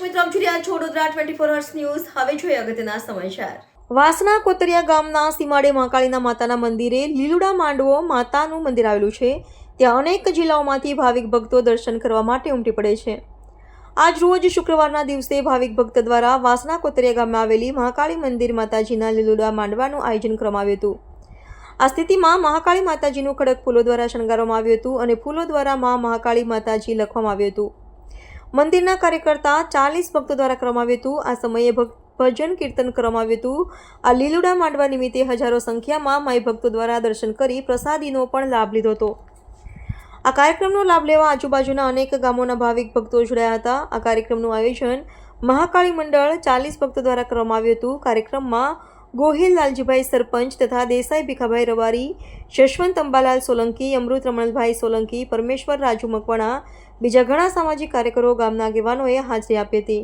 છો Vadodara twenty four hours news હવે જોઈએ અગત્યના સમાચાર. વાસના કોતરિયા ગામના સીમાડે મહાકાળીના માતાના મંદિરે લીલુડા માંડવો માતાનું મંદિર આવેલું છે. ત્યાં અનેક જિલ્લાઓમાંથી ભાવિક ભક્તો દર્શન કરવા માટે ઉમટી પડે છે. આજ રોજ શુક્રવારના દિવસે ભાવિક ભક્ત દ્વારા વાસના કોતરિયા ગામમાં આવેલી મહાકાળી મંદિર માતાજીના લીલુડા માંડવાનું આયોજન કરવામાં આવ્યું હતું. આ સ્થિતિમાં મહાકાળી માતાજીનું ખડક ફૂલો દ્વારા શણગારવામાં આવ્યું હતું અને ફૂલો દ્વારા મા મહાકાળી માતાજી લખવામાં આવ્યું હતું. મંદિરના કાર્યકર્તા ચાલીસ ભક્તો દ્વારા કરવામાં હતું. આ સમયે ભજન કીર્તન કરવામાં આવ્યું હતું. આ લીલુડા માંડવા નિમિત્તે હજારો સંખ્યામાં માઈ ભક્તો દ્વારા દર્શન કરી પ્રસાદીનો પણ લાભ લીધો હતો. આ કાર્યક્રમનો લાભ લેવા આજુબાજુના અનેક ગામોના ભાવિક ભક્તો જોડાયા હતા. આ કાર્યક્રમનું આયોજન મહાકાળી મંડળ ચાલીસ ભક્તો દ્વારા કરવામાં આવ્યું હતું. કાર્યક્રમમાં ગોહિલ લાલજીભાઈ સરપંચ તથા દેસાઈ ભીખાભાઈ રવારી જશવંત અંબાલાલ સોલંકી, અમૃત રમણભાઈ સોલંકી, પરમેશ્વર રાજુ મકવાણા, બીજા ઘણા સામાજિક કાર્યકરો ગામના આગેવાનોએ હાજરી આપી હતી.